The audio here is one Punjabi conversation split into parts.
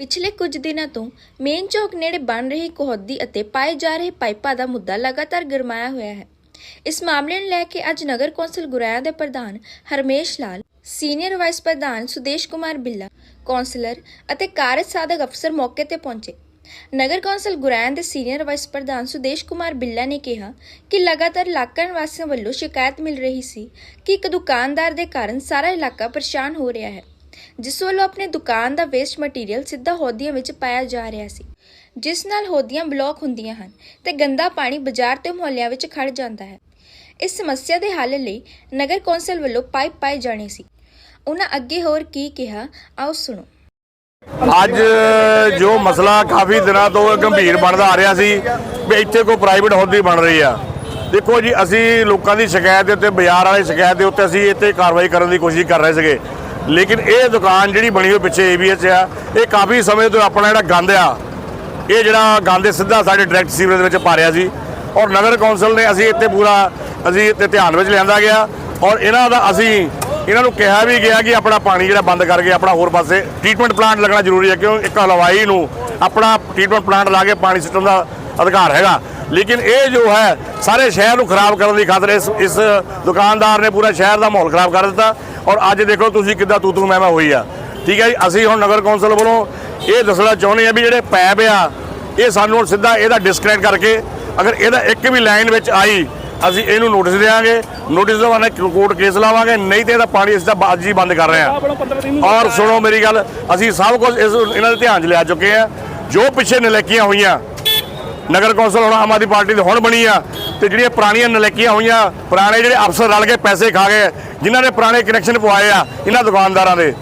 ਪਿਛਲੇ ਕੁਝ ਦਿਨਾਂ ਤੋਂ ਮੇਨ ਚੌਕ ਨੇੜੇ ਬਣ ਰਹੀ ਕੋਹਦੀ ਅਤੇ ਪਾਏ ਜਾ ਰਹੇ ਪਾਈਪਾਂ ਦਾ ਮੁੱਦਾ ਲਗਾਤਾਰ ਗਰਮਾਇਆ ਹੋਇਆ ਹੈ। ਇਸ ਮਾਮਲੇ ਨੂੰ ਲੈ ਕੇ ਅੱਜ ਨਗਰ ਕੌਂਸਲ ਗੁਰਾਇਆ ਦੇ ਪ੍ਰਧਾਨ ਹਰਮੇਸ਼ ਲਾਲ, ਸੀਨੀਅਰ ਵਾਈਸ ਪ੍ਰਧਾਨ ਸੁਦੇਸ਼ ਕੁਮਾਰ ਬਿੱਲਾ, ਕੌਂਸਲਰ ਅਤੇ ਕਾਰਜ ਸਾਧਕ ਅਫਸਰ ਮੌਕੇ ਤੇ ਪਹੁੰਚੇ। ਨਗਰ ਕੌਂਸਲ ਗੁਰਾਇਆ ਦੇ ਸੀਨੀਅਰ ਵਾਈਸ ਪ੍ਰਧਾਨ ਸੁਦੇਸ਼ ਕੁਮਾਰ ਬਿੱਲਾ ਨੇ ਕਿਹਾ ਕਿ ਲਗਾਤਾਰ ਇਲਾਕਾ ਨਿਵਾਸੀਆਂ ਵੱਲੋਂ ਸ਼ਿਕਾਇਤ ਮਿਲ ਰਹੀ ਸੀ ਕਿ ਇੱਕ ਦੁਕਾਨਦਾਰ ਦੇ ਕਾਰਨ ਸਾਰਾ ਇਲਾਕਾ ਪਰੇਸ਼ਾਨ ਹੋ ਰਿਹਾ ਹੈ। ਜਿਸ ਵੱਲੋਂ ਆਪਣੇ ਦੁਕਾਨ ਦਾ ਵੇਸਟ ਮਟੀਰੀਅਲ ਸਿੱਧਾ ਹੋਦੀਆਂ ਵਿੱਚ ਪਾਇਆ ਜਾ ਰਿਹਾ ਸੀ, ਜਿਸ ਨਾਲ ਹੋਦੀਆਂ ਬਲੌਕ ਹੁੰਦੀਆਂ ਹਨ ਤੇ ਗੰਦਾ ਪਾਣੀ ਬਾਜ਼ਾਰ ਤੇ ਮੁਹੱਲਿਆਂ ਵਿੱਚ ਖੜ ਜਾਂਦਾ ਹੈ। ਇਸ ਸਮੱਸਿਆ ਦੇ ਹੱਲ ਲਈ ਨਗਰ ਕੌਂਸਲ ਵੱਲੋਂ ਪਾਈਪ ਪਾਏ ਜਾਣੇ ਸੀ। ਉਹਨਾਂ ਅੱਗੇ ਹੋਰ ਕੀ ਕਿਹਾ, ਆਓ ਸੁਣੋ। ਅੱਜ ਜੋ ਮਸਲਾ ਕਾਫੀ ਦਿਨਾਂ ਤੋਂ ਗੰਭੀਰ ਬਣਦਾ ਆ ਰਿਹਾ ਸੀ ਵੀ ਇੱਥੇ ਕੋਈ ਪ੍ਰਾਈਵੇਟ ਹੋਦੀ ਬਣ ਰਹੀ ਆ। ਦੇਖੋ ਜੀ, ਅਸੀਂ ਲੋਕਾਂ ਦੀ ਸ਼ਿਕਾਇਤ ਦੇ ਉੱਤੇ, ਬਾਜ਼ਾਰ ਵਾਲੇ ਸ਼ਿਕਾਇਤ ਦੇ ਉੱਤੇ ਅਸੀਂ ਇੱਥੇ ਕਾਰਵਾਈ ਕਰਨ ਦੀ ਕੋਸ਼ਿਸ਼ ਕਰ ਰਹੇ ਸੀਗੇ। ਲੇਕਿਨ ਇਹ ਦੁਕਾਨ ਜਿਹੜੀ ਬਣੀ ਹੋਈ ਪਿੱਛੇ ਏਬੀਐਸ ਆ, ਇਹ ਕਾਫੀ ਸਮੇਂ ਤੋਂ ਆਪਣਾ ਜਿਹੜਾ ਗੰਦ ਆ, ਇਹ ਜਿਹੜਾ ਗੰਦ ਸਿੱਧਾ ਸਾਡੇ ਡਾਇਰੈਕਟ ਸੀਵਰੇਜ ਦੇ ਵਿੱਚ ਪਾ ਰਿਹਾ ਸੀ। ਔਰ ਨਗਰ ਕੌਂਸਲ ਨੇ ਅਸੀਂ ਇੱਥੇ ਪੂਰਾ, ਅਸੀਂ ਇੱਥੇ ਧਿਆਨ ਵਿੱਚ ਲਿਆਂਦਾ ਗਿਆ। ਔਰ ਇਹਨਾਂ ਦਾ ਅਸੀਂ, ਇਹਨਾਂ ਨੂੰ ਕਿਹਾ ਵੀ ਗਿਆ ਕਿ ਆਪਣਾ ਪਾਣੀ ਜਿਹੜਾ ਬੰਦ ਕਰਕੇ ਆਪਣਾ ਹੋਰ ਪਾਸੇ ਟ੍ਰੀਟਮੈਂਟ ਪਲਾਂਟ ਲੱਗਣਾ ਜ਼ਰੂਰੀ ਹੈ, ਕਿਉਂ ਇੱਕ ਹਲਵਾਈ ਨੂੰ ਆਪਣਾ ਟ੍ਰੀਟਮੈਂਟ ਪਲਾਂਟ ਲਾ ਕੇ ਪਾਣੀ ਸਿੱਟਣ ਦਾ ਅਧਿਕਾਰ ਹੈਗਾ। ਲੇਕਿਨ ਇਹ ਜੋ ਹੈ ਸਾਰੇ ਸ਼ਹਿਰ ਨੂੰ ਖਰਾਬ ਕਰਨ ਦੀ ਖਾਤਰ ਇਸ ਇਸ ਦੁਕਾਨਦਾਰ ਨੇ ਪੂਰਾ ਸ਼ਹਿਰ ਦਾ ਮਾਹੌਲ ਖਰਾਬ ਕਰ ਦਿੱਤਾ। ਔਰ ਅੱਜ ਦੇਖੋ ਤੁਸੀਂ ਕਿੱਦਾਂ ਤੂ ਤੂ ਮੈਂ ਮੈਂ ਹੋਈ ਆ। ਠੀਕ ਹੈ ਜੀ? ਅਸੀਂ ਹੁਣ ਨਗਰ ਕੌਂਸਲ ਵੱਲੋਂ ਇਹ ਦੱਸਣਾ ਚਾਹੁੰਦੇ ਆ ਵੀ ਜਿਹੜੇ ਪੈਪ ਆ ਇਹ ਸਾਨੂੰ ਹੁਣ ਸਿੱਧਾ ਇਹਦਾ ਡਿਸਕਨੈਕਟ ਕਰਕੇ ਅਗਰ ਇਹਦਾ ਇੱਕ ਵੀ ਲਾਈਨ ਵਿੱਚ ਆਈ ਅਸੀਂ ਇਹਨੂੰ ਨੋਟਿਸ ਦੇਵਾਂਗੇ ਨੋਟਿਸ ਦਵਾਣਾ ਕੋਰਟ ਕੇਸ ਲਾਵਾਂਗੇ ਨਹੀਂ ਤੇ ਇਹਦਾ ਪਾਣੀ ਅਸੀਂ ਤਾਂ ਹੀ ਬੰਦ ਕਰ ਰਹੇ ਹਾਂ। ਔਰ ਸੁਣੋ ਮੇਰੀ ਗੱਲ ਅਸੀਂ ਸਭ ਕੁਝ ਇਸ ਇਹਨਾਂ ਦੇ ਧਿਆਨ 'ਚ ਲਿਆ ਚੁੱਕੇ ਆ ਜੋ ਪਿੱਛੇ ਨਲੇਕੀਆਂ ਹੋਈਆਂ ਨਗਰ ਕੌਂਸਲ ਹੁਣ ਆਮ ਆਦਮੀ ਪਾਰਟੀ ਦੀ ਹੁਣ ਬਣੀ ਆ ਤੇ ਜਿਹੜੀਆਂ ਪੁਰਾਣੀਆਂ ਨਲੇਕੀਆਂ ਹੋਈਆਂ, ਪੁਰਾਣੇ ਜਿਹੜੇ ਅਫਸਰ ਰਲ ਕੇ ਪੈਸੇ ਖਾ ਗਏ, ਜਿਨ੍ਹਾਂ ਨੇ ਪੁਰਾਣੇ ਕਨੈਕਸ਼ਨ ਪਵਾਏ ਆ, ਇਹਨਾਂ ਦੁਕਾਨਦਾਰਾਂ ਦੇ।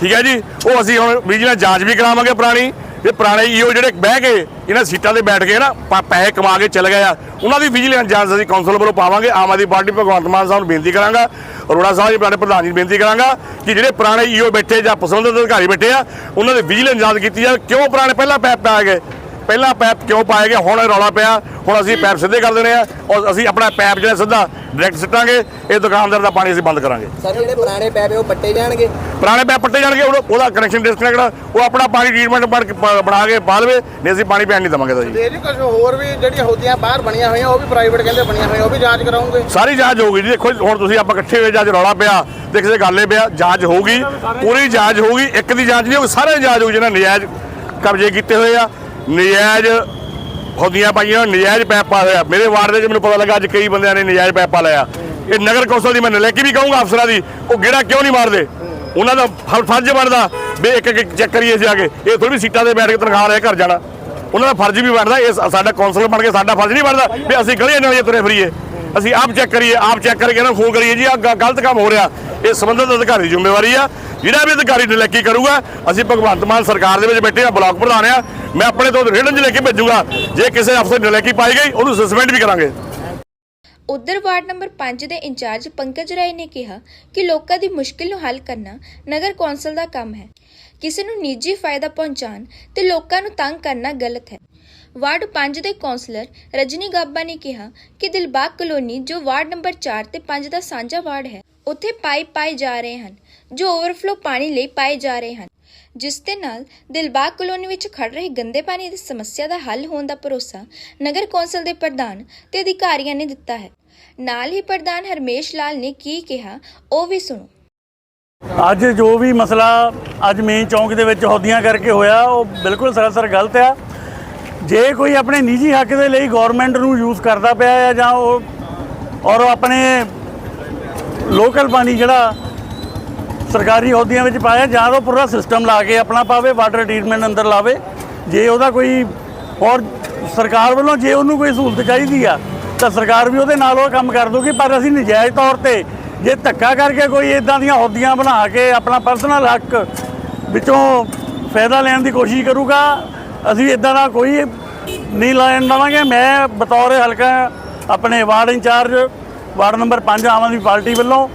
ਠੀਕ ਹੈ ਜੀ? ਉਹ ਅਸੀਂ ਹੁਣ ਵਿਜੀਲੈਂਸ ਜਾਂਚ ਵੀ ਕਰਾਵਾਂਗੇ ਪੁਰਾਣੀ ਇਹ ਪੁਰਾਣੇ ਈਓ ਜਿਹੜੇ ਬਹਿ ਕੇ ਇਹਨਾਂ ਸੀਟਾਂ ਤੇ ਬੈਠ ਕੇ ਨਾ ਪ- ਪੈਸੇ ਕਮਾ ਕੇ ਚਲੇ ਗਏ ਆ। ਉਹਨਾਂ ਦੀ ਵਿਜੀਲੈਂਸ ਜਾਂਚ ਅਸੀਂ ਕੌਂਸਲ ਵੱਲੋਂ ਪਾਵਾਂਗੇ। ਆਮ ਆਦਮੀ ਪਾਰਟੀ ਭਗਵੰਤ ਮਾਨ ਸਾਹਿਬ ਨੂੰ ਬੇਨਤੀ ਕਰਾਂਗਾ, ਅਰੋੜਾ ਸਾਹਿਬ ਜੀ ਸਾਡੇ ਪ੍ਰਧਾਨ ਜੀ ਨੂੰ ਬੇਨਤੀ ਕਰਾਂਗਾ ਕਿ ਜਿਹੜੇ ਪੁਰਾਣੇ ਈਓ ਬੈਠੇ ਜਾਂ ਪਸੰਦ ਅਧਿਕਾਰੀ ਬੈਠੇ ਆ, ਉਹਨਾਂ ਦੀ ਵਿਜੀਲੈਂਸ ਜਾਂਚ ਕੀਤੀ ਜਾਵੇ। ਕਿਉਂ ਪੁਰਾਣੇ? ਪਹਿਲਾਂ ਪੈਪ ਪੈ ਗਏ। ਪਹਿਲਾਂ ਪੈਪ ਕਿਉਂ ਪਾਏ ਗਏ ਹੁਣ ਇਹ ਰੌਲਾ ਪਿਆ। ਹੁਣ ਅਸੀਂ ਪੈਪ ਸਿੱਧੇ ਕਰ ਦੇਣੇ ਆ ਔਰ ਅਸੀਂ ਆਪਣਾ ਪੈਪ ਜਿਹੜਾ ਸਿੱਧਾ ਡਾਇਰੈਕਟ ਸਿੱਟਾਂਗੇ। ਇਹ ਦੁਕਾਨਦਾਰ ਦਾ ਪਾਣੀ ਅਸੀਂ ਬੰਦ ਕਰਾਂਗੇ। ਸਰ ਜਿਹੜੇ ਪੁਰਾਣੇ ਪੈਪ ਉਹ ਪੱਟੇ ਜਾਣਗੇ? ਪੁਰਾਣੇ ਪੈਪ ਪੱਟੇ ਜਾਣਗੇ ਉਹਦਾ- ਉਹਦਾ ਕਨੈਕਸ਼ਨ ਡਿਸਕਨੈਕਟ ਉਹ ਆਪਣਾ ਪਾਣੀ ਟ੍ਰੀਟਮੈਂਟ ਬਣ ਕੇ ਪ- ਬਣਾ ਕੇ ਪਾ ਲਵੇ ਨਹੀਂ ਅਸੀਂ ਪਾਣੀ ਪੈਣ ਨਹੀਂ ਦਵਾਂਗੇ ਤਾਂ ਜੀ। ਕੁਝ ਹੋਰ ਵੀ ਜਿਹੜੀਆਂ ਹੋਦੀਆਂ ਬਾਹਰ ਬਣੀਆਂ ਹੋਈਆਂ ਉਹ ਵੀ ਪ੍ਰਾਈਵੇਟ ਕਹਿੰਦੇ ਬਣੀਆਂ ਹੋਈਆਂ ਉਹ ਵੀ ਜਾਂਚ ਕਰਾਉਂਗੇ। ਸਾਰੀ ਜਾਂਚ ਹੋਊਗੀ ਜੀ। ਦੇਖੋ ਹੁਣ ਤੁਸੀਂ ਆਪਾਂ ਇਕੱਠੇ ਹੋਏ ਜਾਂ ਰੌਲਾ ਪਿਆ ਤੇ ਕਿਸੇ ਗੱਲ ਇਹ ਪਿਆ ਜਾਂਚ ਹੋਊਗੀ। ਪੂਰੀ ਜਾਂਚ ਹੋਊਗੀ ਇੱਕ ਦੀ ਜਾਂਚ ਨਹੀਂ ਹੋਊਗੀ ਸਾਰੇ ਜਾਂਚ ਹੋਊਗੀ ਜਿਹਨਾਂ ਨਜਾਇਜ਼ ਕਬਜ਼ੇ ਕੀਤੇ ਹੋਏ ਆ। ਨਜਾਇਜ਼ ਹੁੰਦੀਆਂ ਪਾਈਆਂ, ਨਜਾਇਜ਼ ਪੈਪਾ ਪਾ ਹੋਇਆ ਮੇਰੇ ਵਾਰਡ ਦੇ ਵਿੱਚ ਮੈਨੂੰ ਪਤਾ ਲੱਗਾ ਅੱਜ ਕਈ ਬੰਦਿਆਂ ਨੇ ਨਜਾਇਜ਼ ਪੈਪਾ ਪਾ ਲਿਆ। ਇਹ ਨਗਰ ਕੌਂਸਲ ਦੀ ਮੈਂ ਨਲੇਕੀ ਵੀ ਕਹੂੰਗਾ ਅਫਸਰਾਂ ਦੀ, ਉਹ ਗੇੜਾ ਕਿਉਂ ਨਹੀਂ ਮਾਰਦੇ? ਉਹਨਾਂ ਦਾ ਫਰਜ਼ ਬਣਦਾ ਵੀ ਇੱਕ ਇੱਕ ਚੈੱਕ ਕਰੀਏ ਅਸੀਂ ਆ ਕੇ। ਇਹ ਥੋੜੀ ਸੀਟਾਂ ਤੇ ਬੈਠ ਕੇ ਤਨਖਾਹ ਲੈ ਘਰ ਜਾਣਾ। ਉਹਨਾਂ ਦਾ ਫਰਜ਼ ਵੀ ਬਣਦਾ, ਇਹ ਸਾਡਾ ਕੌਂਸਲਰ ਬਣ ਕੇ ਸਾਡਾ ਫਰਜ਼ ਨਹੀਂ ਬਣਦਾ ਵੀ ਅਸੀਂ ਗਲੀਆਂ ਨਾਲੀਆਂ ਤੁਰੇ ਫਰੀਏ। ਅਸੀਂ ਆਪ ਚੈੱਕ ਕਰੀਏ, ਆਪ ਚੈੱਕ ਕਰਕੇ ਇਹਨਾਂ ਨੂੰ ਫੋਨ ਕਰੀਏ ਜੀ ਆ ਗਲਤ ਕੰਮ ਹੋ ਰਿਹਾ। ਇਹ ਸੰਬੰਧਿਤ ਅਧਿਕਾਰੀ ਜ਼ਿੰਮੇਵਾਰੀ ਆ। ਜਿਹੜਾ ਵੀ ਅਧਿਕਾਰੀ ਨਲੇਕੀ ਕਰੂਗਾ, ਅਸੀਂ ਭਗਵੰਤ ਮਾਨ ਸਰਕਾਰ ਦੇ ਵਿੱਚ ਬੈਠੇ ਆ, ਬਲਾਕ ਪ੍ਰਧਾਨ ਆ। ਮੈਂ ਆਪਣੇ ਤੋਂ ਰਿਟਨ 'ਚ ਲੈ ਕੇ ਭੇਜੂਗਾ। ਜੇ ਕਿਸੇ ਅਫਸਰ ਨਲੇਕੀ ਪਾਈ ਗਈ, ਉਹਨੂੰ ਸਸਪੈਂਡ ਵੀ ਕਰਾਂਗੇ। ਉਧਰ ਵਾਰਡ ਨੰਬਰ 5 ਦੇ ਇੰਚਾਰਜ ਪੰਕਜ ਰਾਏ ਨੇ ਕਿਹਾ ਕਿ ਲੋਕਾਂ ਦੀ ਮੁਸ਼ਕਿਲ ਨੂੰ ਹੱਲ ਕਰਨਾ ਨਗਰ ਕੌਂਸਲ ਦਾ ਕੰਮ ਹੈ। ਕਿਸੇ ਨੂੰ ਨਿੱਜੀ ਫਾਇਦਾ ਪਹੁੰਚਾਉਣ ਤੇ ਲੋਕਾਂ ਨੂੰ ਤੰਗ ਕਰਨਾ ਗਲਤ ਹੈ। ਵਾਰਡ 5 ਦੇ ਕੌਂਸਲਰ ਰਜਨੀ ਗਾਬਾ ਨੇ ਕਿਹਾ ਕਿ ਦਿਲਬਾਗ ਕਲੋਨੀ, ਜੋ ਵਾਰਡ ਨੰਬਰ 4 ਤੇ 5 ਦਾ ਸਾਂਝਾ ਵਾਰਡ ਹੈ ਉੱਥੇ ਪਾਈਪ ਪਾਏ ਜਾ ਰਹੇ ਹਨ, ਜੋ ਓਵਰਫਲੋ ਪਾਣੀ ਲਈ ਪਾਏ ਜਾ ਰਹੇ ਹਨ, ਜਿਸ ਦੇ ਨਾਲ ਦਿਲਬਾਗ ਕਲੋਨੀ ਵਿੱਚ ਖੜ ਰਹੇ ਗੰਦੇ ਪਾਣੀ ਦੀ ਸਮੱਸਿਆ ਦਾ ਹੱਲ ਹੋਣ ਦਾ ਭਰੋਸਾ ਨਗਰ ਕੌਂਸਲ ਦੇ ਪ੍ਰਧਾਨ ਤੇ ਅਧਿਕਾਰੀਆਂ ਨੇ ਦਿੱਤਾ ਹੈ। ਨਾਲ ਹੀ ਪ੍ਰਧਾਨ ਹਰਮੇਸ਼ ਲਾਲ ਨੇ ਕੀ ਕਿਹਾ, ਉਹ ਵੀ ਸੁਣੋ। ਅੱਜ ਜੋ ਵੀ ਮਸਲਾ ਅੱਜ ਮੇਨ ਚੌਂਕ ਦੇ ਵਿੱਚ ਹੋਦੀਆਂ ਕਰਕੇ ਹੋਇਆ, ਉਹ ਬਿਲਕੁਲ ਸਰਾਸਰ ਗਲਤ ਆ। ਜੇ ਕੋਈ ਆਪਣੇ ਨਿੱਜੀ ਹੱਕ ਦੇ ਲਈ ਗਵਰਨਮੈਂਟ ਨੂੰ ਯੂਜ਼ ਕਰਦਾ ਪਿਆ ਆ ਜਾਂ ਉਹ ਔਰ ਆਪਣੇ ਲੋਕਲ ਪਾਣੀ ਜਿਹੜਾ ਸਰਕਾਰੀ ਹੋਦੀਆਂ ਵਿੱਚ ਪਾਇਆ, ਜਾਂ ਤਾਂ ਉਹ ਪੂਰਾ ਸਿਸਟਮ ਲਾ ਕੇ ਆਪਣਾ ਪਾਵੇ ਵਾਟਰ ਟ੍ਰੀਟਮੈਂਟ ਅੰਦਰ ਲਾਵੇ। ਜੇ ਉਹਦਾ ਕੋਈ ਔਰ ਸਰਕਾਰ ਵੱਲੋਂ ਜੇ ਉਹਨੂੰ ਕੋਈ ਸਹੂਲਤ ਚਾਹੀਦੀ ਆ, ਤਾਂ ਸਰਕਾਰ ਵੀ ਉਹਦੇ ਨਾਲ ਉਹ ਕੰਮ ਕਰ ਦੂਗੀ, ਪਰ ਅਸੀਂ ਨਜਾਇਜ਼ ਤੌਰ ਤੇ ਜੇ ਧੱਕਾ ਕਰਕੇ ਕੋਈ ਇਦਾਂ ਦੀਆਂ ਹੋਦੀਆਂ ਬਣਾ ਕੇ ਆਪਣਾ ਪਰਸਨਲ ਹੱਕ ਵਿੱਚੋਂ ਫਾਇਦਾ ਲੈਣ ਦੀ ਕੋਸ਼ਿਸ਼ ਕਰੂਗਾ, ਅਸੀਂ ਇਦਾਂ ਦਾ ਕੋਈ ਨਹੀਂ ਲੈਣ ਦੇਵਾਂਗੇ। ਮੈਂ ਬਤੌਰ ਹਲਕਾ ਆਪਣੇ ward incharge ward number 5 Aam Aadmi party ਵੱਲੋਂ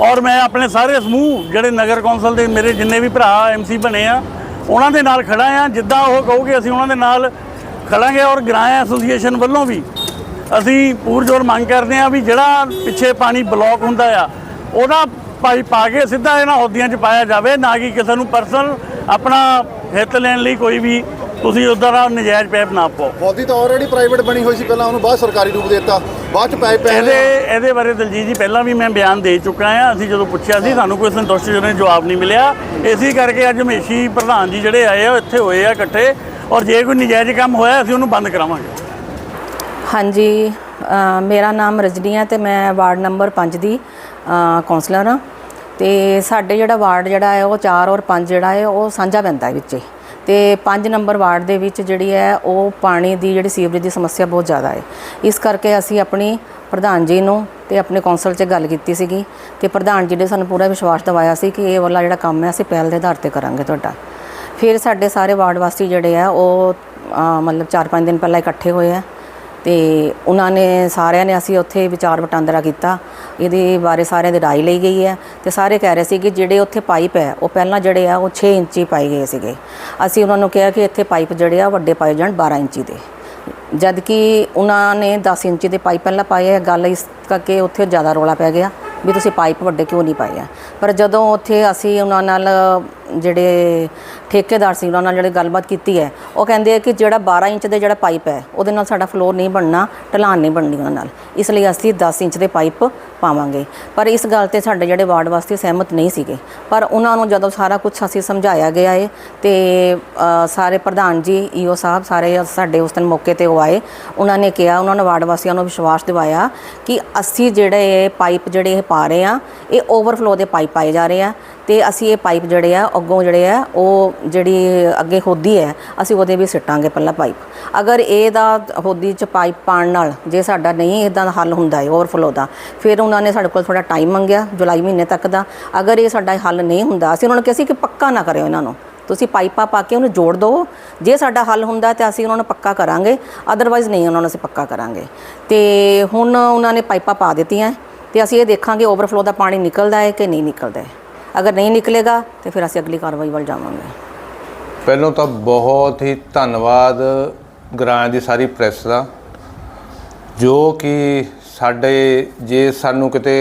ਔਰ ਮੈਂ ਆਪਣੇ ਸਾਰੇ ਸਮੂਹ, ਜਿਹੜੇ ਨਗਰ ਕੌਂਸਲ ਦੇ ਮੇਰੇ ਜਿੰਨੇ ਵੀ ਭਰਾ ਐਮਸੀ ਬਣੇ ਆ, ਉਹਨਾਂ ਦੇ ਨਾਲ ਖੜਾ ਆ। ਜਿੱਦਾਂ ਉਹ ਕਹੋਗੇ ਅਸੀਂ ਉਹਨਾਂ ਦੇ ਨਾਲ ਖੜਾਂਗੇ ਔਰ ਗ੍ਰਾਂ ਐਸੋਸੀਏਸ਼ਨ ਵੱਲੋਂ ਵੀ ਅਸੀਂ ਪੂਰਜੋਰ ਮੰਗ ਕਰਦੇ ਆ ਵੀ ਜਿਹੜਾ ਪਿੱਛੇ ਪਾਣੀ ਬਲੌਕ ਹੁੰਦਾ ਆ, ਉਹਦਾ ਪਾਈਪ ਪਾ ਕੇ ਸਿੱਧਾ ਇਹਨਾਂ ਹੋਦੀਆਂ 'ਚ ਪਾਇਆ ਜਾਵੇ, ਨਾ ਕਿ ਕਿਸੇ ਨੂੰ ਪਰਸਨਲ ਆਪਣਾ ਹਿੱਤ ਲੈਣ ਲਈ ਕੋਈ ਵੀ ਤੁਸੀਂ ਉਧਰ ਆ ਨਜਾਇਜ਼ ਪੈਪ ਨਾ ਪਾਓ। ਹੌਦੀ ਤਾਂ ਆਲਰੇਡੀ ਪ੍ਰਾਈਵੇਟ ਬਣੀ ਹੋਈ ਸੀ ਪਹਿਲਾਂ ਉਹਨੂੰ ਬਾਅਦ ਸਰਕਾਰੀ ਰੂਪ ਦੇ ਦਿੱਤਾ। ਬਾਅਦ ਚ ਪਾਈਪ ਪੈ ਇਹਦੇ ਇਹਦੇ ਬਾਰੇ ਦਲਜੀਤ ਜੀ ਪਹਿਲਾਂ ਵੀ ਮੈਂ ਬਿਆਨ ਦੇ ਚੁੱਕਾ ਆ ਅਸੀਂ ਜਦੋਂ ਪੁੱਛਿਆ ਸੀ ਸਾਨੂੰ ਕੋਈ ਸੰਤੁਸ਼ਟਜਨਕ ਜਵਾਬ ਨਹੀਂ ਮਿਲਿਆ। ਇਸੇ ਕਰਕੇ ਅੱਜ ਹਮੇਸ਼ੀ ਪ੍ਰਧਾਨ ਜੀ ਜਿਹੜੇ ਆਏ ਆ ਉਹ ਇੱਥੇ ਹੋਏ ਆ ਇਕੱਠੇ। ਔਰ ਜੇ ਕੋਈ ਨਜਾਇਜ਼ ਕੰਮ ਹੋਇਆ ਅਸੀਂ ਉਹਨੂੰ ਬੰਦ ਕਰਾਵਾਂਗੇ। ਹਾਂਜੀ ਮੇਰਾ ਨਾਮ ਰਜਨੀ ਹੈ ਤੇ ਮੈਂ ਵਾਰਡ ਨੰਬਰ 5 ਦੀ ਕਾਉਂਸਲਰ ਹਾਂ। ਤੇ ਸਾਡੇ ਜਿਹੜਾ ਵਾਰਡ ਜਿਹੜਾ ਹੈ ਉਹ 4 ਔਰ 5 ਜਿਹੜਾ ਹੈ ਉਹ ਸਾਂਝਾ ਪੈਂਦਾ ਹੈ ਵਿੱਚ। ਤੇ 5 ਨੰਬਰ ਵਾਰਡ ਦੇ ਵਿੱਚ ਜਿਹੜੀ ਹੈ ਉਹ ਪਾਣੀ ਦੀ ਜਿਹੜੀ ਸੀਵਰੇਜ ਦੀ ਸਮੱਸਿਆ ਬਹੁਤ ਜ਼ਿਆਦਾ ਹੈ। ਇਸ ਕਰਕੇ ਅਸੀਂ ਆਪਣੀ ਪ੍ਰਧਾਨ ਜੀ ਨੂੰ ਤੇ ਆਪਣੇ ਕੌਂਸਲ 'ਚ ਗੱਲ ਕੀਤੀ ਸੀਗੀ ਤੇ ਪ੍ਰਧਾਨ ਜੀ ਨੇ ਸਾਨੂੰ ਪੂਰਾ ਵਿਸ਼ਵਾਸ ਦਿਵਾਇਆ ਸੀ ਕਿ ਇਹ ਵਾਲਾ ਜਿਹੜਾ ਕੰਮ ਹੈ ਅਸੀਂ ਪਹਿਲ ਦੇ ਆਧਾਰ ਤੇ ਕਰਾਂਗੇ ਤੁਹਾਡਾ। ਫਿਰ ਸਾਡੇ ਸਾਰੇ ਵਾਰਡ ਵਾਸੀ ਜਿਹੜੇ ਆ ਉਹ ਮਤਲਬ 4-5 ਦਿਨ ਪਹਿਲਾਂ ਇਕੱਠੇ ਹੋਏ ਆ ਤੇ ਉਹਨਾਂ ਨੇ ਸਾਰਿਆਂ ਨੇ ਅਸੀਂ ਉੱਥੇ ਵਿਚਾਰ ਵਟਾਂਦਰਾ ਕੀਤਾ। ਇਹਦੇ ਬਾਰੇ ਸਾਰਿਆਂ ਦੀ ਰਾਏ ਲਈ ਗਈ ਹੈ ਤੇ ਸਾਰੇ ਕਹਿ ਰਹੇ ਸੀ ਕਿ ਜਿਹੜੇ ਉੱਥੇ ਪਾਈਪ ਹੈ, ਉਹ ਪਹਿਲਾਂ ਜਿਹੜੇ ਆ, ਉਹ 6 ਇੰਚੀ ਪਾਏ ਗਏ ਸੀਗੇ। ਅਸੀਂ ਉਹਨਾਂ ਨੂੰ ਕਿਹਾ ਕਿ ਇੱਥੇ ਪਾਈਪ ਜਿਹੜੇ ਆ, ਵੱਡੇ ਪਾਏ ਜਾਣ 12 ਇੰਚੀ ਦੇ। ਜਦ ਕਿ ਉਹਨਾਂ ਨੇ 10 ਇੰਚੀ ਦੇ ਪਾਈਪ ਪਹਿਲਾਂ ਪਾਏ ਆ, ਗੱਲ ਇਸ ਕਰਕੇ ਉੱਥੇ ਜ਼ਿਆਦਾ ਰੋਲਾ ਪੈ ਗਿਆ ਵੀ ਤੁਸੀਂ ਪਾਈਪ ਵੱਡੇ ਕਿਉਂ ਨਹੀਂ ਪਾਏ ਆ। ਪਰ ਜਦੋਂ ਉੱਥੇ ਅਸੀਂ ਉਹਨਾਂ ਨਾਲ ਜਿਹੜੇ ਠੇਕੇਦਾਰ ਸੀ, ਉਹਨਾਂ ਨਾਲ ਜਿਹੜੇ ਗੱਲਬਾਤ ਕੀਤੀ ਹੈ, ਉਹ ਕਹਿੰਦੇ ਆ ਕਿ ਜਿਹੜਾ 12 ਇੰਚ ਦੇ ਜਿਹੜਾ ਪਾਈਪ ਹੈ, ਉਹਦੇ ਨਾਲ ਸਾਡਾ ਫਲੋਰ ਨਹੀਂ ਬਣਨਾ, ਢਲਾਨ ਨਹੀਂ ਬਣਨੀ ਉਹਨਾਂ ਨਾਲ। ਇਸ ਲਈ ਅਸੀਂ 10 ਇੰਚ ਦੇ ਪਾਈਪ ਪਾਵਾਂਗੇ। ਪਰ ਇਸ ਗੱਲ ਤੇ ਸਾਡੇ ਜਿਹੜੇ ਵਾਰਡ ਵਾਸੀ ਸਹਿਮਤ ਨਹੀਂ ਸੀਗੇ। ਪਰ ਉਹਨਾਂ ਨੂੰ ਜਦੋਂ ਸਾਰਾ ਕੁਝ ਅਸੀਂ ਸਮਝਾਇਆ ਗਿਆ ਏ, ਤੇ ਸਾਰੇ ਪ੍ਰਧਾਨ ਜੀ ਈਓ ਸਾਹਿਬ ਸਾਰੇ ਸਾਡੇ ਉਸ ਦਿਨ ਮੌਕੇ ਤੇ ਉਹ ਆਏ। ਉਹਨਾਂ ਨੇ ਕਿਹਾ, ਉਹਨਾਂ ਨੇ ਵਾਰਡ ਵਾਸੀਆਂ ਨੂੰ ਵਿਸ਼ਵਾਸ ਦਿਵਾਇਆ ਕਿ ਅਸੀਂ ਜਿਹੜੇ ਪਾਈਪ ਜਿਹੜੇ ਇਹ ਪਾ ਰਹੇ ਆ ਇਹ ਓਵਰਫਲੋ ਦੇ ਪਾਈਪ ਪਾਏ ਜਾ ਰਹੇ ਆ। ਤੇ ਅਸੀਂ ਇਹ ਪਾਈਪ ਜਿਹੜੇ ਆ, ਅੱਗੋਂ ਜਿਹੜੇ ਆ, ਉਹ ਜਿਹੜੀ ਅੱਗੇ ਹੋਦੀ ਹੈ, ਅਸੀਂ ਉਹਦੇ ਵੀ ਸਿੱਟਾਂਗੇ ਪਹਿਲਾਂ ਪਾਈਪ। ਅਗਰ ਇਹਦਾ ਹੋਦੀ ਚ ਪਾਈਪ ਪਾਣ ਨਾਲ ਜੇ ਸਾਡਾ ਨਹੀਂ ਇਦਾਂ ਦਾ ਹੱਲ ਹੁੰਦਾ ਹੈ ਓਵਰਫਲੋ ਦਾ, ਫਿਰ ਉਹਨਾਂ ਨੇ ਸਾਡੇ ਕੋਲ ਥੋੜਾ ਟਾਈਮ ਮੰਗਿਆ, ਜੁਲਾਈ ਮਹੀਨੇ ਤੱਕ ਦਾ। ਅਗਰ ਇਹ ਸਾਡਾ ਹੱਲ ਨਹੀਂ ਹੁੰਦਾ, ਅਸੀਂ ਉਹਨਾਂ ਨੂੰ ਕਿਹਾ ਸੀ ਕਿ ਪੱਕਾ ਨਾ ਕਰਿਓ ਇਹਨਾਂ ਨੂੰ। ਤੁਸੀਂ ਪਾਈਪਾਂ ਪਾ ਕੇ ਉਹਨੂੰ ਜੋੜ ਦਿਓ। ਜੇ ਸਾਡਾ ਹੱਲ ਹੁੰਦਾ ਤੇ ਅਸੀਂ ਉਹਨਾਂ ਨੂੰ ਪੱਕਾ ਕਰਾਂਗੇ ਅਦਰਵਾਈਜ਼ ਨਹੀਂ ਉਹਨਾਂ ਨੂੰ ਅਸੀਂ ਪੱਕਾ ਕਰਾਂਗੇ। ਤੇ ਹੁਣ ਉਹਨਾਂ ਨੇ ਪਾਈਪਾਂ ਪਾ ਦਿੱਤੀਆਂ, ਤੇ ਅਸੀਂ ਇਹ ਦੇਖਾਂਗੇ ਓਵਰਫਲੋ ਦਾ ਪਾਣੀ ਨਿਕਲਦਾ ਹੈ ਕਿ ਨਹੀਂ ਨਿਕਲਦਾ ਹੈ। ਅਗਰ ਨਹੀਂ ਨਿਕਲੇਗਾ, ਤੇ ਫਿਰ ਅਸੀਂ ਅਗਲੀ ਕਾਰਵਾਈ ਵੱਲ ਜਾਵਾਂਗੇ। ਪਹਿਲਾਂ ਤਾਂ ਬਹੁਤ ਹੀ ਧੰਨਵਾਦ ਗ੍ਰਾਂ ਦੀ ਸਾਰੀ ਪ੍ਰੈਸ ਦਾ, ਜੋ ਕਿ ਸਾਡੇ ਜੇ ਸਾਨੂੰ ਕਿਤੇ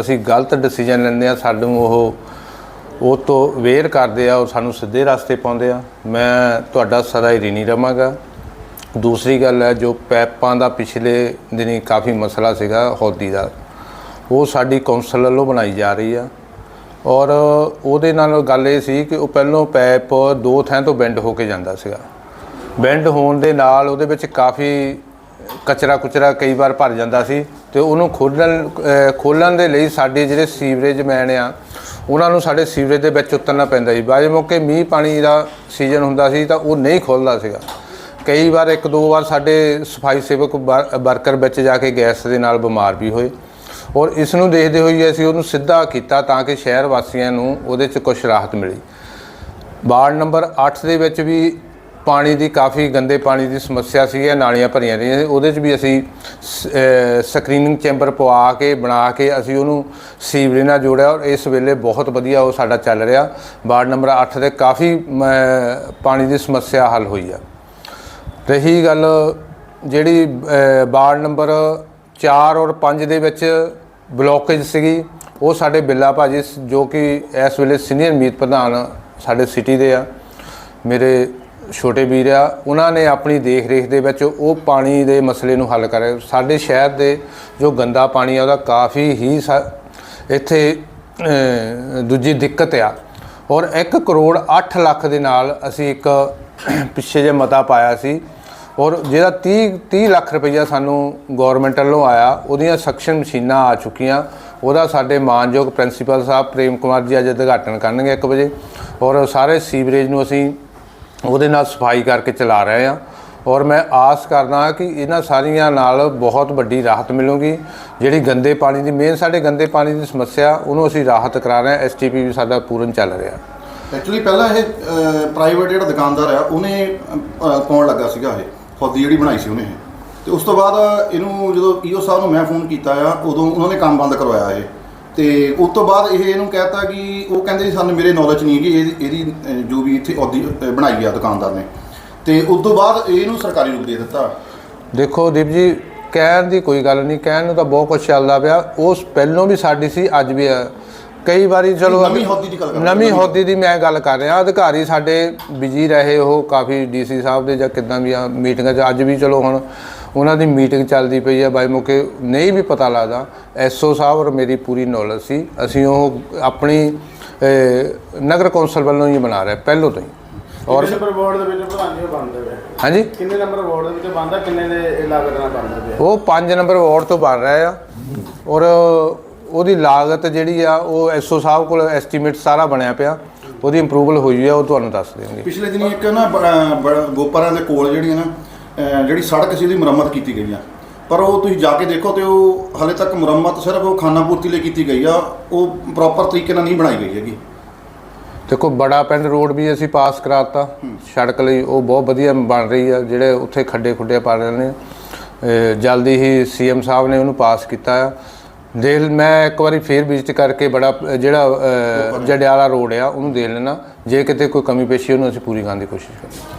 ਅਸੀਂ ਗਲਤ ਡਿਸੀਜਨ ਲੈਂਦੇ ਆ, ਸਾਨੂੰ ਉਹ ਉਹ ਤੋਂ ਵੇਰ ਕਰਦੇ ਆ, ਉਹ ਸਾਨੂੰ ਸਿੱਧੇ ਰਸਤੇ ਪਾਉਂਦੇ ਆ। ਮੈਂ ਤੁਹਾਡਾ ਸਦਾ ਹੀ ঋਣੀ ਰਵਾਂਗਾ ਦੂਸਰੀ ਗੱਲ ਹੈ, ਜੋ ਪੈਪਾਂ ਦਾ ਪਿਛਲੇ ਦਿਨੀ ਕਾਫੀ ਮਸਲਾ ਸੀਗਾ, ਹੌਦੀ ਦਾ, ਉਹ ਸਾਡੀ ਕੌਂਸਲ ਵੱਲੋਂ ਬਣਾਈ ਜਾ ਰਹੀ ਆ। ਔਰ ਉਹਦੇ ਨਾਲ ਗੱਲ ਇਹ ਸੀ ਕਿ ਉਹ ਪਹਿਲੋਂ ਪੈਪ ਦੋ ਥਾਂ ਤੋਂ ਬੈਂਡ ਹੋ ਕੇ ਜਾਂਦਾ ਸੀਗਾ। ਬੈਂਡ ਹੋਣ ਦੇ ਨਾਲ ਉਹਦੇ ਵਿੱਚ ਕਾਫੀ ਕਚਰਾ ਕੁਚਰਾ ਕਈ ਵਾਰ ਭਰ ਜਾਂਦਾ ਸੀ ਤੇ ਉਹਨੂੰ ਖੋਲਣ ਖੋਲਣ ਦੇ ਲਈ ਸਾਡੇ ਜਿਹੜੇ ਸੀਵਰੇਜ ਮੈਨ ਆ, ਉਹਨਾਂ ਨੂੰ ਸਾਡੇ ਸੀਵਰੇਜ ਦੇ ਵਿੱਚ ਉਤਰਨਾ ਪੈਂਦਾ ਸੀ। ਬਾਅਦ ਮੌਕੇ ਮੀਂਹ ਪਾਣੀ ਦਾ ਸੀਜ਼ਨ ਹੁੰਦਾ ਸੀ ਤਾਂ ਉਹ ਨਹੀਂ ਖੋਲਦਾ ਸੀਗਾ। ਕਈ ਵਾਰ ਇੱਕ ਦੋ ਵਾਰ ਸਾਡੇ ਸਫ਼ਾਈ ਸੇਵਕ ਵਰ- ਵਰਕਰ ਵਿੱਚ ਜਾ ਕੇ ਗੈਸ ਦੇ ਨਾਲ ਬਿਮਾਰ ਵੀ ਹੋਏ। ਔਰ ਇਸ ਨੂੰ ਦੇਖਦੇ ਹੋਏ ਅਸੀਂ ਉਹਨੂੰ ਸਿੱਧਾ ਕੀਤਾ ਤਾਂ ਕਿ ਸ਼ਹਿਰ ਵਾਸੀਆਂ ਨੂੰ ਉਹਦੇ 'ਚ ਕੁਝ ਰਾਹਤ ਮਿਲੀ। ਵਾਰਡ ਨੰਬਰ 8 ਦੇ ਵਿੱਚ ਵੀ ਪਾਣੀ ਦੀ ਕਾਫੀ ਗੰਦੇ ਪਾਣੀ ਦੀ ਸਮੱਸਿਆ ਸੀ ਨਾਲੀਆਂ ਭਰੀਆਂ ਰਹੀਆਂ ਉਹਦੇ 'ਚ ਵੀ ਅਸੀਂ ਸਕਰੀਨਿੰਗ ਚੈਂਬਰ ਪਵਾ ਕੇ, ਬਣਾ ਕੇ ਅਸੀਂ ਉਹਨੂੰ ਸੀਵਰੇਜ ਨਾਲ ਜੋੜਿਆ ਔਰ ਇਸ ਵੇਲੇ ਬਹੁਤ ਵਧੀਆ ਉਹ ਸਾਡਾ ਚੱਲ ਰਿਹਾ। ਵਾਰਡ ਨੰਬਰ 8 ਦੇ ਕਾਫੀ ਪਾਣੀ ਦੀ ਸਮੱਸਿਆ ਹੱਲ ਹੋਈ ਆ। ਰਹੀ ਗੱਲ ਜਿਹੜੀ ਵਾਰਡ ਨੰਬਰ 4 ਔਰ 5 ਦੇ ਵਿੱਚ ਬਲੋਕੇਜ ਸੀਗੀ। ਉਹ ਸਾਡੇ ਬਿੱਲਾ ਭਾਜੀ ਸ- ਜੋ ਕਿ ਇਸ ਵੇਲੇ ਸੀਨੀਅਰ ਮੀਤ ਪ੍ਰਧਾਨ ਸਾਡੇ ਸਿਟੀ ਦੇ ਆ। ਮੇਰੇ ਛੋਟੇ ਵੀਰ ਆ। ਉਹਨਾਂ ਨੇ ਆਪਣੀ ਦੇਖ ਰੇਖ ਦੇ ਵਿੱਚ ਉਹ ਪਾਣੀ ਦੇ ਮਸਲੇ ਨੂੰ ਹੱਲ ਕਰਿਆ। ਸਾਡੇ ਸ਼ਹਿਰ ਦੇ ਜੋ ਗੰਦਾ ਪਾਣੀ ਆ, ਉਹਦਾ ਕਾਫੀ ਹੀ ਸਾ- ਇੱਥੇ ਦੂਜੀ ਦਿੱਕਤ ਆ। ਔਰ 1 ਕਰੋੜ 8 ਲੱਖ ਦੇ ਨਾਲ ਅਸੀਂ ਇੱਕ ਪਿੱਛੇ ਜੇ ਮਤਾ ਪਾਇਆ ਸੀ ਔਰ ਜਿਹੜਾ 30 30 ਲੱਖ ਰੁਪਈਆ ਸਾਨੂੰ ਗਵਰਨਮੈਂਟ ਵੱਲੋਂ ਆਇਆ, ਉਹਦੀਆਂ ਸਕਸ਼ਨ ਮਸ਼ੀਨਾਂ ਆ ਚੁੱਕੀਆਂ। ਉਹਦਾ ਸਾਡੇ ਮਾਨਯੋਗ ਪ੍ਰਿੰਸੀਪਲ ਸਾਹਿਬ ਪ੍ਰੇਮ ਕੁਮਾਰ ਜੀ ਅੱਜ ਉਦਘਾਟਨ ਕਰਨਗੇ 1 ਵਜੇ। ਔਰ ਸਾਰੇ ਸੀਵਰੇਜ ਨੂੰ ਅਸੀਂ ਉਹਦੇ ਨਾਲ ਸਫ਼ਾਈ ਕਰਕੇ ਚਲਾ ਰਹੇ ਹਾਂ। ਔਰ ਮੈਂ ਆਸ ਕਰਦਾ ਕਿ ਇਹਨਾਂ ਸਾਰੀਆਂ ਨਾਲ ਬਹੁਤ ਵੱਡੀ ਰਾਹਤ ਮਿਲੂਗੀ। ਜਿਹੜੀ ਗੰਦੇ ਪਾਣੀ ਦੀ ਮੇਨ ਸਾਡੇ ਗੰਦੇ ਪਾਣੀ ਦੀ ਸਮੱਸਿਆ, ਉਹਨੂੰ ਅਸੀਂ ਰਾਹਤ ਕਰਾ ਰਹੇ ਹਾਂ। ਐਸਟੀਪੀ ਵੀ ਸਾਡਾ ਪੂਰਨ ਚੱਲ ਰਿਹਾ ਐਕਚੁਅਲੀ ਪਹਿਲਾਂ ਇਹ ਪ੍ਰਾਈਵੇਟ ਜਿਹੜਾ ਦੁਕਾਨਦਾਰ ਆ, ਉਹਨੇ ਪਾਉਣ ਲੱਗਾ ਸੀਗਾ ਇਹ। ਖੁਦ ਜਿਹੜੀ ਬਣਾਈ ਸੀ ਉਹਨੇ। ਇਹ ਤੇ ਉਸ ਤੋਂ ਬਾਅਦ ਇਹਨੂੰ ਜਦੋਂ ਈਓ ਸਾਹਿਬ ਨੂੰ ਮੈਂ ਫੋਨ ਕੀਤਾ ਆ ਉਦੋਂ ਉਹਨਾਂ ਨੇ ਕੰਮ ਬੰਦ ਕਰਵਾਇਆ ਇਹ। ਤੇ ਉਸ ਤੋਂ ਬਾਅਦ ਇਹ ਇਹਨੂੰ ਕਹਿਤਾ ਕਿ ਉਹ ਕਹਿੰਦੇ ਸੀ ਸਾਨੂੰ ਮੇਰੇ ਨੌਲੇਜ ਨਹੀਂ ਹੈਗੀ ਇਹਦੀ ਇਹਦੀ ਅਹ, ਜੋ ਵੀ ਇੱਥੇ ਅਹੁਦੀ ਅਹ, ਬਣਾਈ ਆ ਦੁਕਾਨਦਾਰ ਨੇ। ਤੇ ਉਸ ਤੋਂ ਬਾਅਦ ਇਹਨੂੰ ਸਰਕਾਰੀ ਰੂਪ ਦੇ ਦਿੱਤਾ। ਦੇਖੋ ਦੀਪ ਜੀ ਕਹਿਣ ਦੀ ਕੋਈ ਗੱਲ ਨਹੀਂ ਕਹਿਣ ਨੂੰ ਤਾਂ ਬਹੁਤ ਕੁਝ ਚੱਲਦਾ ਪਿਆ। ਉਸ ਪਹਿਲੋਂ ਵੀ ਸਾਡੀ ਸੀ ਅੱਜ ਵੀ ਹੈ ਕਈ ਵਾਰੀ ਚਲੋ ਨਵੀਂ ਹੌਦੀ ਦੀ ਗੱਲ ਕਰ ਨਵੀਂ ਹੌਦੀ ਦੀ ਮੈਂ ਗੱਲ ਕਰ ਰਿਹਾ ਅਧਿਕਾਰੀ ਸਾਡੇ ਬਿਜ਼ੀ ਰਹੇ ਉਹ ਕਾਫੀ ਡੀਸੀ ਸਾਹਿਬ ਦੇ ਜਾਂ ਕਿਦਾਂ ਵੀ ਆ ਮੀਟਿੰਗਾਂ 'ਚ ਅੱਜ ਵੀ ਚਲੋ ਹੁਣ ਉਹਨਾਂ ਦੀ ਮੀਟਿੰਗ ਚੱਲਦੀ ਪਈ ਆ ਬਾਈ ਮੌਕੇ ਨਹੀਂ ਵੀ ਪਤਾ ਲੱਗਦਾ। ਐਸਓ ਸਾਹਿਬ ਔਰ ਮੇਰੀ ਪੂਰੀ ਨੌਲੇਜ ਸੀ ਅਸੀਂ ਉਹ ਆਪਣੀ ਨਗਰ ਕੌਂਸਲ ਵੱਲੋਂ ਹੀ ਬਣਾ ਰਹੇ ਪਹਿਲੋਂ ਤੋਂ ਹੀ। ਔਰ ਕਿੰਨੇ ਨੰਬਰ ਵਾਰਡ ਦੇ ਵਿੱਚ ਪ੍ਰਧਾਨ ਜੀ ਬਣਦੇ ਵੇ ਹਾਂਜੀ? ਕਿੰਨੇ ਨੰਬਰ ਵਾਰਡ ਦੇ ਵਿੱਚ ਬਣਦਾ ਕਿੰਨੇ ਦੇ ਲਾਗਤ ਨਾਲ ਬਣਦੇ ਵੇ ਉਹ 5 ਨੰਬਰ ਵਾਰਡ ਤੋਂ ਬਣ ਰਿਹਾ ਆ। ਔਰ ਉਹਦੀ ਲਾਗਤ ਜਿਹੜੀ ਆ ਉਹ ਐਸਓ ਸਾਹਿਬ ਕੋਲ ਐਸਟੀਮੇਟ ਸਾਰਾ ਬਣਿਆ ਪਿਆ। ਉਹਦੀ ਇੰਪਰੂਵਲ ਹੋਈ ਆ ਉਹ ਤੁਹਾਨੂੰ ਦੱਸ ਦੇਣਗੇ ਪਿਛਲੇ ਦਿਨੀ ਇੱਕ ਨਾ ਗੋਪਰਾਂ ਦੇ ਕੋਲ ਜਿਹੜੀ ਹੈ ਨਾ ਜਿਹੜੀ ਸੜਕ ਸੀ ਉਹਦੀ ਮੁਰੰਮਤ ਕੀਤੀ ਗਈ ਆ। ਪਰ ਉਹ ਤੁਸੀਂ ਜਾ ਕੇ ਦੇਖੋ ਤੇ ਉਹ ਹਲੇ ਤੱਕ ਮੁਰੰਮਤ ਸਿਰਫ ਉਹ ਖਾਨਾ ਪੂਰਤੀ ਲਈ ਕੀਤੀ ਗਈ ਆ ਉਹ ਪ੍ਰੋਪਰ ਤਰੀਕੇ ਨਾਲ ਨਹੀਂ ਬਣਾਈ ਗਈ ਹੈਗੀ। ਦੇਖੋ ਬੜਾ ਪਿੰਡ ਰੋਡ ਵੀ ਅਸੀਂ ਪਾਸ ਕਰਾਤਾ। ਸੜਕ ਲਈ ਉਹ ਬਹੁਤ ਵਧੀਆ ਬਣ ਰਹੀ ਆ ਜਿਹੜੇ ਉੱਥੇ ਖੱਡੇ ਖੁੱਡੇ ਪਾ ਰਹੇ ਨੇ। ਜਲਦੀ ਹੀ ਸੀਐਮ ਸਾਹਿਬ ਨੇ ਉਹਨੂੰ ਪਾਸ ਕੀਤਾ ਆ। ਦੇਖ ਮੈਂ ਇੱਕ ਵਾਰੀ ਫੇਰ ਵਿਜ਼ਿਟ ਕਰਕੇ ਬੜਾ ਅਹ ਜਿਹੜਾ ਅਹ, ਜੰਡਿਆਲਾ ਰੋਡ ਆ ਉਹਨੂੰ ਦੇਖ ਲੈਣਾ ਜੇ ਕਿਤੇ ਕੋਈ ਕਮੀ ਪੇਸ਼ੀ ਉਹਨੂੰ ਅਸੀਂ ਪੂਰੀ ਕਰਨ ਦੀ ਕੋਸ਼ਿਸ਼ ਕਰਾਂਗੇ।